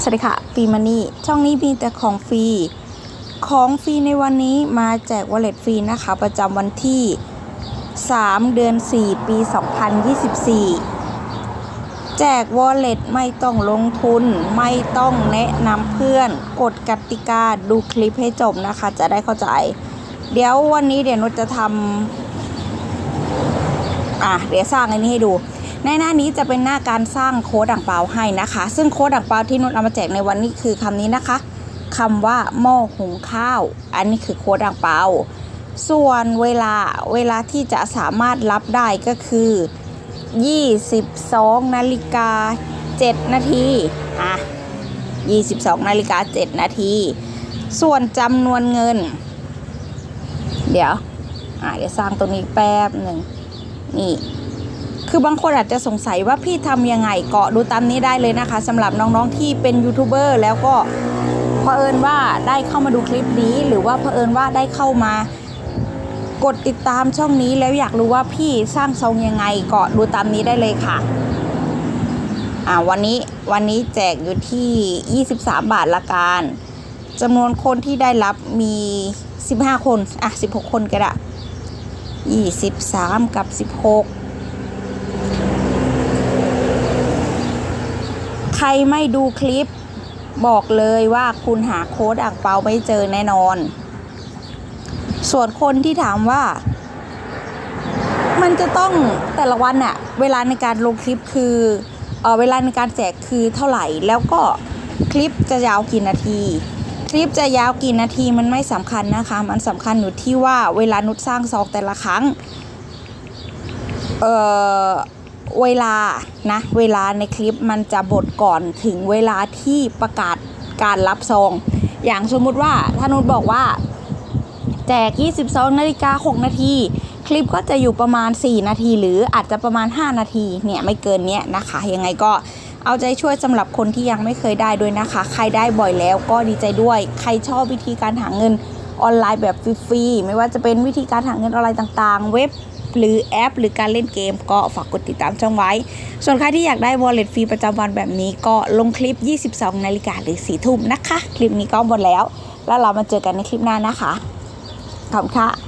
สวัสดีค่ะฟรีมันนี่ช่องนี้มีแต่ของฟรี ของฟรีในวันนี้มาแจกวอลเล็ตฟรีนะคะ ประจำวันที่ 3 เดือน 4 ปี 2024 แจกวอลเล็ตไม่ต้องลงทุน ไม่ต้องแนะนำเพื่อน กดกติกาดูคลิปให้จบนะคะ จะได้เข้าใจ เดี๋ยววันนี้เดี๋ยวนุชจะทำอะเดี๋ยวสร้างอันนี้ให้ดู ในหน้านี้จะเป็นหน้าการสร้างโค้ดอ่างเปาให้นะคะ ซึ่งโค้ดอ่างเปาที่นุชเอามาแจกในวันนี้คือคำนี้นะคะคำว่าหม้อหุงข้าว อันนี้คือโค้ดอ่างเปาส่วนเวลาเวลาที่จะสามารถรับได้ก็คือ 22นาฬิกา7นาทีอะ22นาฬิกา7นาทีส่วนจำนวนเงิน เดี๋ยวอะเดี๋ยวสร้างตรงนี้แป๊บหนึ่งนี่ คือบางคนอาจจะสงสัยว่าพี่ทำยังไงเกาะดูตามนี้ได้เลยนะคะสำหรับน้องๆที่เป็นยูทูบเบอร์แล้วก็เผอิญว่าได้เข้ามาดูคลิปนี้ หรือว่าเผอิญว่าได้เข้ามากดติดตามช่องนี้แล้วอยากรู้ว่าพี่สร้างทรงยังไงเกาะดูตามนี้ได้เลยค่ะอ่าวันนี้วันนี้แจกอยู่ที่ 23 บาทละกันจำนวนคนที่ได้รับมี 15 คน อะ 16 คนก็ได้23 กับ 16 ใค รไม่ดูคลิป บอกเลยว่าคุณหาโค้ดอ่างเปาไม่เจอแน่นอน ส่วนคนที่ถามว่า มันจะต้องแต่ละวันอะเวลาในการลงคลิปคือเออเวลาในการแจกคือเท่าไหร่ แล้วก็คลิปจะยาวกี่นาที คลิปจะยาวกี่นาทีมันไม่สำคัญนะคะ มันสำคัญอยู่ที่ว่าเวลานุชสร้างซองแต่ละครั้ง เอ่อ เวลานะเวลาในคลิปมันจะบดก่อนถึงเวลาที่ประกาศการรับซอง อย่างสมมุติว่าถ้านุชบอกว่า แจก 22นาฬิกา6นาทีคลิปก็จะอยู่ประมาณ 4 นาที หรืออาจจะประมาณ 5 นาทีเนี่ยไม่เกินเนี้ยนะคะยังไงก็เอาใจช่วยสำหรับคนที่ยังไม่เคยได้ด้วยนะคะ ใครได้บ่อยแล้วก็ดีใจด้วย ใครชอบวิธีการหาเงินออนไลน์แบบฟรีๆไม่ว่าจะเป็นวิธีการหาเงินออนไลน์ต่างๆ เว็บ หรือแอป หรือการเล่นเกมก็ฝากกดติดตามช่องไว้ ส่วนใครที่อยากได้ wallet ฟรีประจำวันแบบนี้ก็ลงคลิป 22 นาฬิกาหรือ4ทุ่มนะคะ คลิปนี้ก็หมดแล้ว แล้วเรามาเจอกันในคลิปหน้านะคะขอบคุณค่ะ